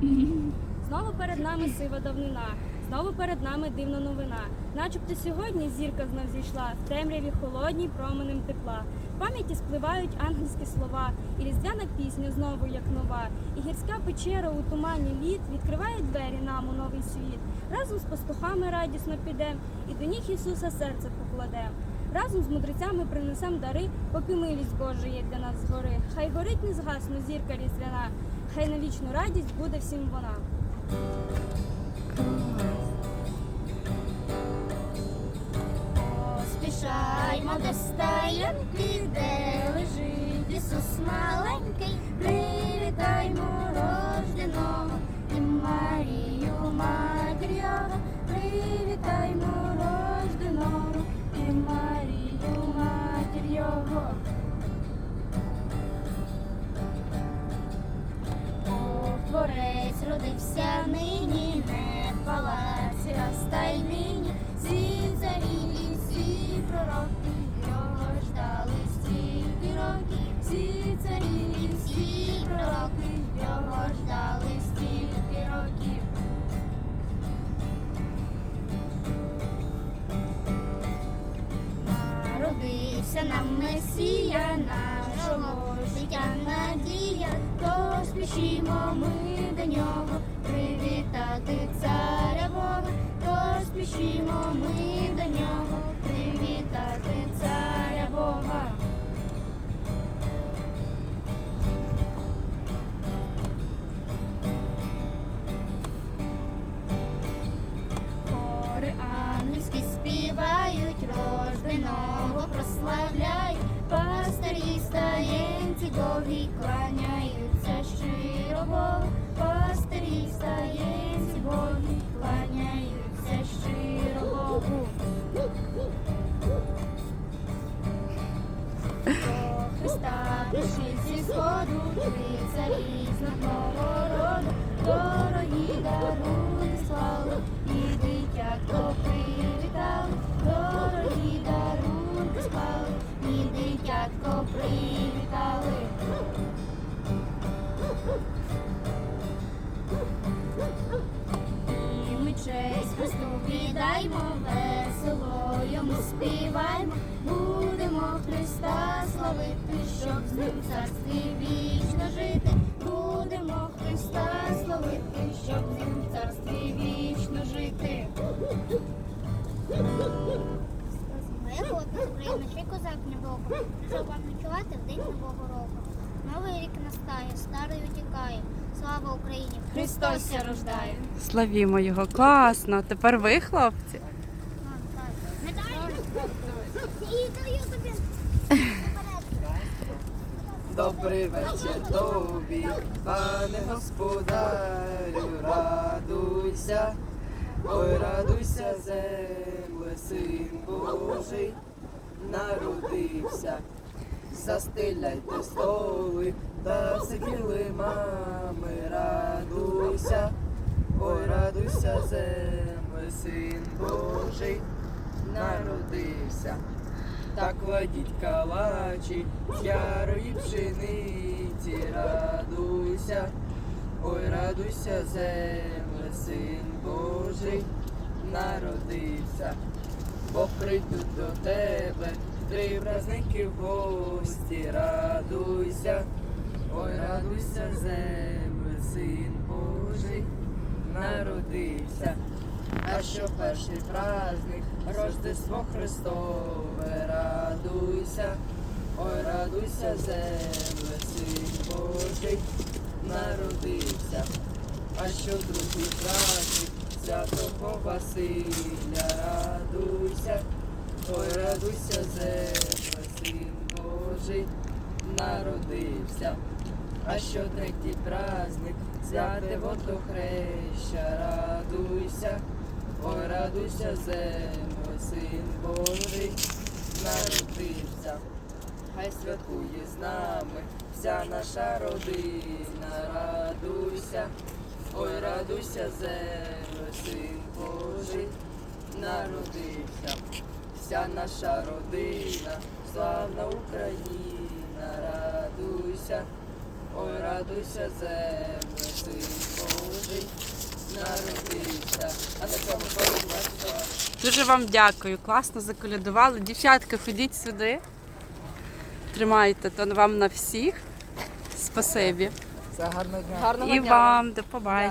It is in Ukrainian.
Знову перед нами сива давнина, знову перед нами дивна новина. Начебто сьогодні зірка знов зійшла в темряві холодній променем тепла. В пам'яті спливають ангельські слова, і різдвяна пісня знову як нова. І гірська печера у тумані літ відкриває двері нам у новий світ. Разом з пастухами радісно підем, і до ніг Ісуса серце покладем. Разом з мудрецями принесем дари, поки милість Божа є для нас згори. Хай горить не згасну зірка різдвяна, хай на вічну радість буде всім вона. Поспішаймо до стоянки, Творець родився нині, не в палаці, а стайнині. Всі царі всі пророки його ждали стільки років. Всі царі всі пророки його ждали стільки років. Народився нам Месія, нашого життя надія, то спішімо ми до нього. Привітати царя Бога, то спішімо ми до нього. Привітати царя Бога. Хори ангельські співають, рожденого прославляють, Богі кланяються щиро Богу, пастирі стаєнці Богі кланяються щиро Богу. До Христа прийшли зі сходу, три царі з одного роду, дорогі даруни Віддаймо, весело йому співаймо, будемо Христа славити, щоб з ним царстві вічно жити. Будемо Христа славити, щоб з ним царстві вічно жити. Моя хлопець України, ще козак небого, прийшов вам ночувати в день нового року. Новий рік настає, старий утікає. Слава Україні! Христос ся рождає. Славімо його, класно. Тепер ви, хлопці. Добрий вечір тобі, пане господарю, радуйся, ой, радуйся, земле, син Божий, народився. Застеляйте столи та сиділи мами, радуйся, ой, радуйся, земле, син Божий, народився. Так кладіть калачі ярої пшениці, радуйся, ой, радуйся, земле, син Божий, народився, бо прийдуть до тебе три праздники в гості, радуйся, ой, радуйся, земле, син Божий, народився. А що перший праздник, Рождество Христове, радуйся, ой, радуйся, земле, син Божий, народився. А що другий праздник, святого Василя, радуйся, ой, радуйся, земле, син Божий, народився. А що третій праздник, святе водохреща, радуйся, ой, радуйся, земле, син Божий, народився. Хай святкує з нами вся наша родина, радуйся, ой, радуйся, земле, син Божий, народився вся наша родина, славна Україна, радуйся, ой, радуйся, земле, Син Божий, народився, а на цьому порубашка. Дуже вам дякую, класно заколядували. Дівчатка, ходіть сюди, тримайте то вам на всіх. Спасибі. Це Гарного дня. Гарного І дня. вам до побачення.